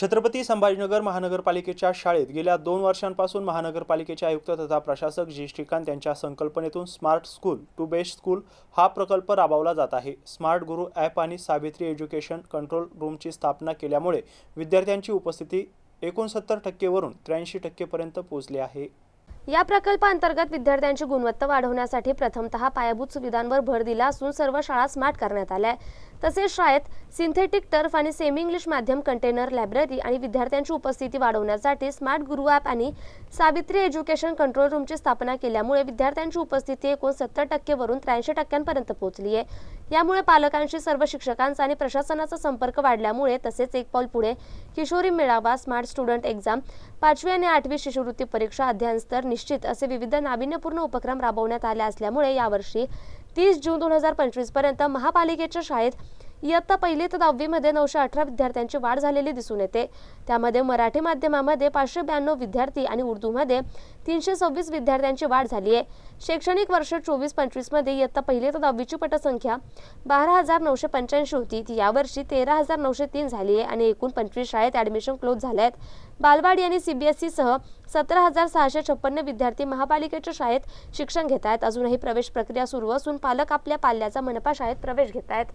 छत्रपती संभाजीनगर महानगरपालिकेच्या शाळेत गेल्या दोन वर्षांपासून महानगरपालिकेचे आयुक्त तथा प्रशासक जी. श्रीकांत यांच्या संकल्पनेतून smart school to best school हा प्रकल्प राबवला जात आहे. स्मार्ट गुरु ॲप आणि सावित्री एज्युकेशन कंट्रोल रूमची स्थापना केल्यामुळे विद्यार्थ्यांची उपस्थिती एकोणसत्तर टक्केवरून त्र्याऐंशी टक्केपर्यंत पोहोचली आहे. या प्रकल्पांतर्गत विद्यार्थ्यांची गुणवत्ता वाढवण्यासाठी प्रथमतः पायाभूत सुविधांवर भर दिला असून सर्व शाळा स्मार्ट करण्यात आल्या तसेच शाळेत सिंथेटिक टर्फ आणि सेमी इंग्लिश माध्यम कंटेनर लायब्ररी आणि विद्यार्थ्यांची उपस्थिती वाढवण्यासाठी स्मार्ट गुरु ॲप आणि सावित्री एज्युकेशन कंट्रोल रूमची स्थापना केल्यामुळे विद्यार्थ्यांची उपस्थिती एकूण सत्तर टक्केवरून त्र्याऐंशी टक्क्यांपर्यंत पोहोचली आहे. यामुळे पालकांशी सर्व शिक्षकांचा आणि प्रशासनाचा संपर्क वाढल्यामुळे तसेच एक पाऊल पुढे किशोरी मेळावा स्मार्ट स्टुडंट एक्झाम पाचवी आणि आठवी शिष्यवृत्ती परीक्षा अध्ययन स्तर निश्चित असे विविध नाविन्यपूर्ण उपक्रम राबवण्यात आले असल्यामुळे यावर्षी तीस जून दोन हजार पंचवीसपर्यंत महापालिकेच्या शाळेत इयत्ता पहिली ते दहावीमध्ये नऊशे अठरा विद्यार्थ्यांची वाढ झालेली दिसून येते. त्यामध्ये मराठी माध्यमामध्ये पाचशे ब्याण्णव विद्यार्थी आणि उर्दूमध्ये तीनशे सव्वीस विद्यार्थ्यांची वाढ झाली आहे. शैक्षणिक वर्ष चोवीस पंचवीसमध्ये इयत्ता पहिली ते दहावीची पटसंख्या बारा हजार नऊशे पंच्याऐंशी होती. ती यावर्षी तेरा हजार नऊशे तीन झाली आहे आणि एकूण पंचवीस शाळेत ॲडमिशन क्लोज झाले आहेत. बालवाडी आणि सीबीएसई सह सतरा हजार सहाशे छप्पन्न विद्यार्थी महापालिकेच्या शाळेत शिक्षण घेत आहेत. अजूनही प्रवेश प्रक्रिया सुरू असून पालक आपल्या पाल्याचा मनपा शाळेत प्रवेश घेत आहेत.